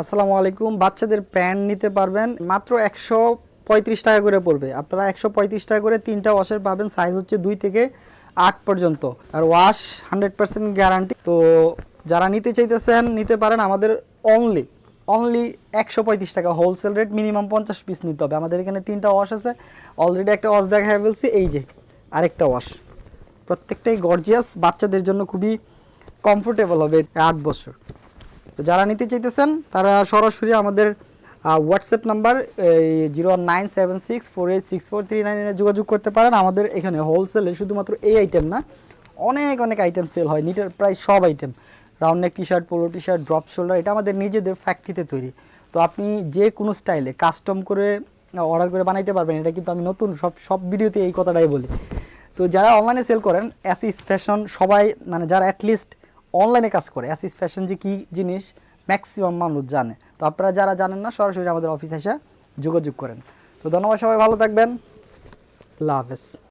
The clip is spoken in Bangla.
আসসালামু আলাইকুম। বাচ্চাদের প্যান্ট নিতে পারবেন মাত্র একশো পঁয়ত্রিশ টাকা করে পড়বে। আপনারা একশো পঁয়ত্রিশ টাকা করে তিনটা ওয়াশের পাবেন সাইজ হচ্ছে দুই থেকে আট পর্যন্ত। আর ওয়াশ হান্ড্রেড পার্সেন্ট গ্যারান্টি তো যারা নিতে চাইতেছেন, নিতে পারেন আমাদের অনলি অনলি একশো পঁয়ত্রিশ টাকা হোলসেল রেট মিনিমাম পঞ্চাশ পিস নিতে হবে। আমাদের এখানে তিনটা ওয়াশ আছে। অলরেডি একটা ওয়াশ দেখা ফেলছি, এই যে আরেকটা ওয়াশ প্রত্যেকটাই গর্জিয়াস বাচ্চাদের জন্য খুবই কমফোর্টেবল হবে আট বছর। তো যারা নিতে চাইতেছেন, তারা সরাসরি আমাদের WhatsApp number zero nine seven six four eight six four three নাইনে যোগাযোগ করতে পারেন। আমাদের এখানে হোলসেলে শুধুমাত্র এই আইটেম না, অনেক অনেক আইটেম সেল হয়। নিটের প্রায় সব item round neck T shirt polo T shirt drop shoulder এটা আমাদের নিজেদের ফ্যাক্টরিতে তৈরি। তো আপনি যে কোনো স্টাইলে কাস্টম করে অর্ডার করে বানাইতে পারবেন। এটা কিন্তু আমি নতুন, সব সব ভিডিওতে এই কথাটাই বলি। তো যারা অনলাইনে সেল করেন অ্যাসিস ফ্যাশন সবাই মানে যারা অ্যাটলিস্ট অনলাইনে কাজ করে। অ্যাসিস ফ্যাশন যে কী জিনিস, ম্যাক্সিমাম মানুষ জানে। তো আপনারা যারা জানেন না, সরাসরি আমাদের অফিসে এসে যোগাযোগ করেন। তো ধন্যবাদ সবাই, ভালো থাকবেন। আল্লাহ হাফেজ।